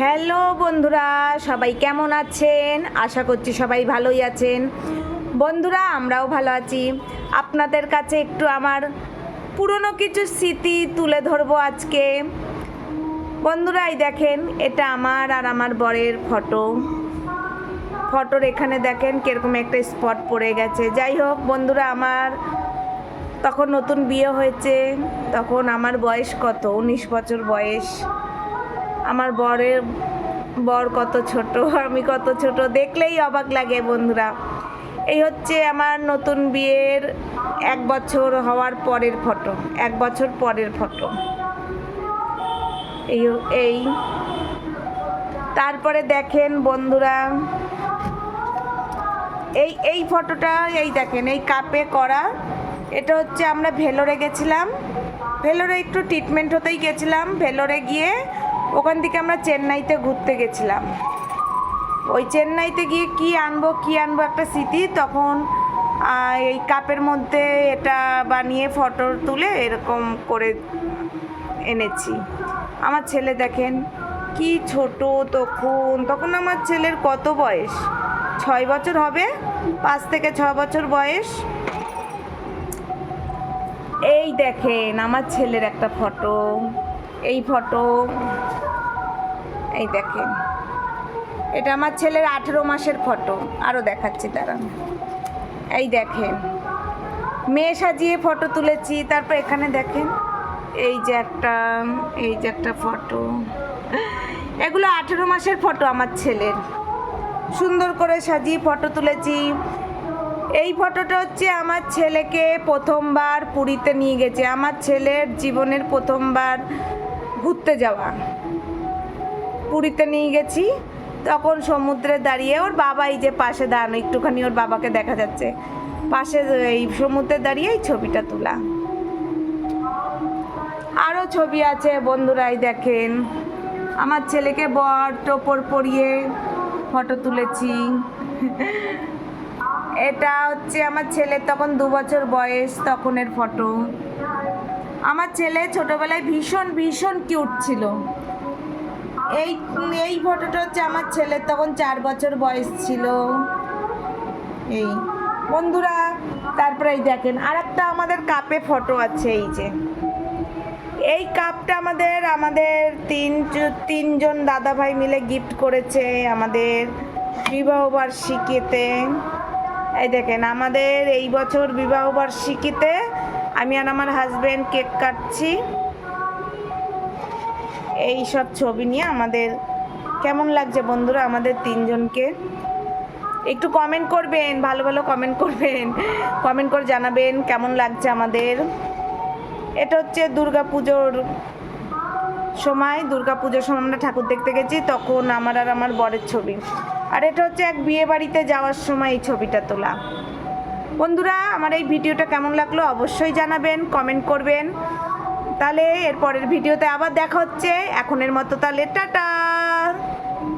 Hello বন্ধুরা, সবাই কেমন আছেন? আশা করছি সবাই ভালোই আছেন। বন্ধুরা, আমরাও ভালো আছি। আপনাদের কাছে একটু আমার পুরনো কিছু স্মৃতি তুলে ধরবো আজকে। বন্ধুরাই দেখেন, এটা আমার আর আমার বরের ফটো। ফটোর এখানে দেখেন কীরকম একটা স্পট পড়ে গেছে। যাই হোক, বন্ধুরা, আমার তখন নতুন বিয়ে হয়েছে। তখন আমার বয়স কত? উনিশ বছর বয়স। আমার বরের বর কত ছোট, আমি কত ছোট, দেখলেই অবাক লাগে বন্ধুরা। এই হচ্ছে আমার নতুন বিয়ের এক বছর হওয়ার পরের ফটো, এক বছর পরের ফটো। এই এই। তারপরে দেখেন বন্ধুরা, এই এই ফটোটা, এই দেখেন, এই কাপে করা, এটা হচ্ছে আমরা ভেলোরে গেছিলাম। ভেলোরে একটু ট্রিটমেন্ট হতেই গেছিলাম, ভেলোরে গিয়ে ওখান থেকে আমরা চেন্নাইতে ঘুরতে গেছিলাম। ওই চেন্নাইতে গিয়ে কি আনব কি আনব একটা স্মৃতি? তখন এই কাপের মধ্যে এটা বানিয়ে ফটো তুলে এরকম করে এনেছি। আমার ছেলে দেখেন, কি ছোট তখন। তখন আমার ছেলের কত বয়স? ছয় বছর হবে? পাঁচ থেকে ছ বছর বয়স? এই দেখেন, আমার ছেলের একটা ফটো। এই ফটো এই দেখেন। এটা আমার ছেলের আঠেরো মাসের ফটো আরও দেখাচ্ছি তারা এই দেখেন। মেয়ে সাজিয়ে ফটো তুলেছি। তারপর এখানে দেখেন, এই যে একটা, এই যে একটা ফটো এগুলো আঠেরো মাসের ফটো আমার ছেলের। সুন্দর করে সাজিয়ে ফটো তুলেছি। এই ফটোটা হচ্ছে আমার ছেলেকে প্রথমবার পুরীতে নিয়ে গেছে। আমার ছেলের জীবনের প্রথমবার ঘুরতে যাওয়া। পুরীতে নিয়ে গেছি। তখন সমুদ্রে দাঁড়িয়ে ওর বাবা এই যে পাশে দাঁড়ানো, একটুখানি ওর বাবাকে দেখা যাচ্ছে। পাশে এই সমুদ্রে দাঁড়িয়ে এই ছবিটা তোলা। আরও ছবি আছে, বন্ধুরাই দেখেন। আমার ছেলেকে বর টোপর পরিয়ে ফটো তুলেছি। এটা হচ্ছে আমার ছেলের তখন দু বছর বয়স তখনের ফটো। আমার ছেলে ছোটবেলায় ভীষণ ভীষণ কিউট ছিল। এই এই ফটোটা হচ্ছে আমার ছেলের, তখন চার বছর বয়স ছিল। এই, বন্ধুরা, তারপরে এই দেখেন আর একটা আমাদের কাপে ফটো আছে, এই যে। এই কাপটা আমাদের আমাদের তিন তিনজন দাদা ভাই মিলে গিফট করেছে আমাদের বিবাহবার্ষিকীতে এই দেখেন, আমাদের এই বছর বিবাহবার্ষিকীতে আমি আর আমার হাজব্যান্ড কেক কাটছি। এই সব ছবি নিয়ে আমাদের কেমন লাগছে বন্ধুরা আমাদের তিনজনকে? একটু কমেন্ট করবেন, ভালো ভালো কমেন্ট করবেন। কমেন্ট করে জানাবেন কেমন লাগছে আমাদের। এটা হচ্ছে দুর্গা পুজোর সময় দুর্গা পুজোর সময় আমরা ঠাকুর দেখতে গেছি, তখন আমার আর আমার বরের ছবি। আর এটা হচ্ছে এক বিয়ে বাড়িতে যাওয়ার সময় এই ছবিটা তোলা। বন্ধুরা, আমার এই ভিডিওটা কেমন লাগল অবশ্যই জানাবেন কমেন্ট করবেন। তাহলে এরপরের ভিডিওতে আবার দেখা হচ্ছে। এখনের মতো তাহলে টাটা।